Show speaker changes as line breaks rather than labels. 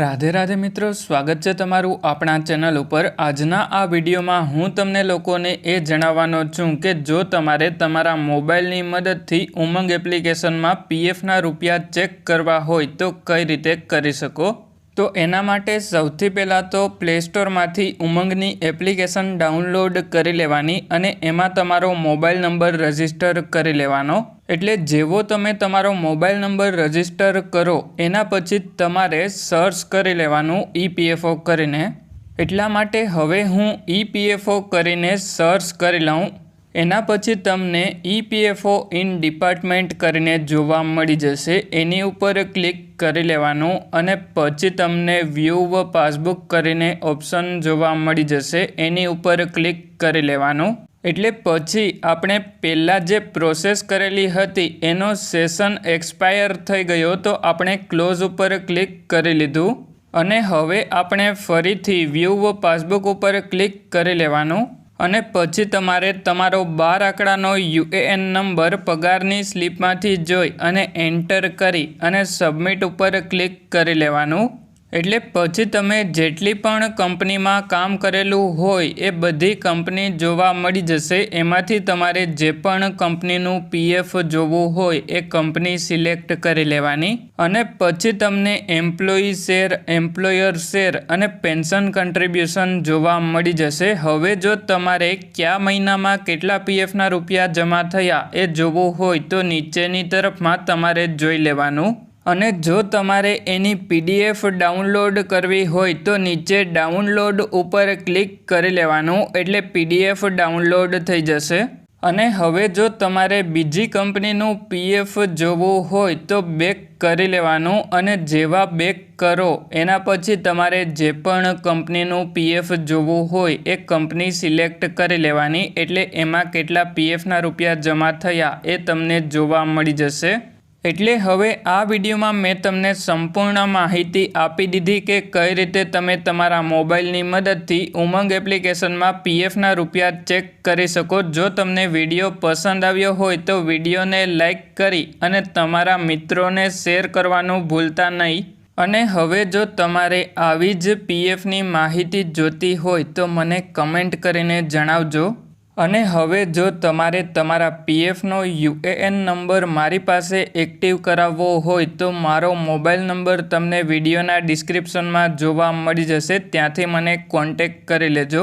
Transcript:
રાધે રાધે મિત્રો, સ્વાગત છે તમારું આપણા ચેનલ ઉપર. આજના આ વિડીયોમાં હું તમને લોકોને એ જણાવવાનો છું કે જો તમારે તમારા મોબાઈલની મદદથી ઉમંગ એપ્લિકેશનમાં પીએફના રૂપિયા ચેક કરવા હોય તો કઈ રીતે કરી શકો? તો એના માટે સૌથી પહેલાં તો પ્લે સ્ટોરમાંથી ઉમંગની એપ્લિકેશન ડાઉનલોડ કરી લેવાની અને એમાં તમારો મોબાઈલ નંબર રજિસ્ટર કરી લેવાનો. એટલે જેવો તમે તમારો મોબાઈલ નંબર રજિસ્ટર કરો, એના પછી તમારે સર્ચ કરી લેવાનું ઈપીએફઓ કરીને. એટલા માટે હવે હું ઈપીએફઓ કરીને સર્ચ કરી લઉં. એના પછી તમને ઈપીએફઓ ઇન ડિપાર્ટમેન્ટ કરીને જોવા મળી જશે. એની ઉપર ક્લિક કરી લેવાનું અને પછી તમને વ્યૂ પાસબુક કરીને ઓપ્શન જોવા મળી જશે. એની ઉપર ક્લિક કરી લેવાનું. એટલે પછી આપણે પહેલાં જે પ્રોસેસ કરેલી હતી, એનો સેશન એક્સપાયર થઈ ગયો તો આપણે ક્લોઝ ઉપર ક્લિક કરી લીધું. અને હવે આપણે ફરીથી વ્યૂ પાસબુક ઉપર ક્લિક કરી લેવાનું. અને પછી તમારે તમારો બાર આંકડાનો યુએએન નંબર પગારની સ્લીપમાંથી જોઈ અને એન્ટર કરી અને સબમિટ ઉપર ક્લિક કરી લેવાનું. એટલે પછી તમે જેટલી પણ કંપનીમાં કામ કરેલું હોય એ બધી કંપની જોવા મળી જશે. એમાંથી તમારે જે પણ કંપનીનું પીએફ જોવું હોય એ કંપની સિલેક્ટ કરી લેવાની. અને પછી તમને એમ્પ્લોયી શેર, એમ્પ્લોયર શેર અને પેન્શન કન્ટ્રીબ્યુશન જોવા મળી જશે. હવે જો તમારે કયા મહિનામાં કેટલા પીએફના રૂપિયા જમા થયા એ જોવું હોય તો નીચેની તરફમાં તમારે જોઈ લેવાનું. અને જો તમારે એની પીડીએફ ડાઉનલોડ કરવી હોય તો નીચે ડાઉનલોડ ઉપર ક્લિક કરી લેવાનું એટલે પીડીએફ ડાઉનલોડ થઈ જશે. અને હવે જો તમારે બીજી કંપનીનું પીએફ જોવું હોય તો બેક કરી લેવાનું અને જેવા બેક કરો એના પછી તમારે જે પણ કંપનીનું પીએફ જોવું હોય એ કંપની સિલેક્ટ કરી લેવાની એટલે એમાં કેટલા પીએફના રૂપિયા જમા થયા એ તમને જોવા મળી જશે. એટલે હવે આ વિડીયોમાં મેં તમને સંપૂર્ણ માહિતી આપી દીધી કે કઈ રીતે તમે તમારા મોબાઈલની મદદથી ઉમંગ એપ્લિકેશનમાં પીએફના રૂપિયા ચેક કરી શકો. જો તમને વીડિયો પસંદ આવ્યો હોય તો વિડીયોને લાઈક કરી અને તમારા મિત્રોને શેર કરવાનું ભૂલતા નહીં. અને હવે જો તમારે આવી જ પીએફની માહિતી જોતી હોય તો મને કમેન્ટ કરીને જણાવજો. અને હવે જો તમારે તમારા પીએફનો યુએએન નંબર મારી પાસે એક્ટિવ કરાવવો હોય તો મારો મોબાઈલ નંબર તમને વિડીયોના ડિસ્ક્રિપ્શનમાં જોવા મળી જશે. ત્યાંથી મને કોન્ટેક કરી લેજો.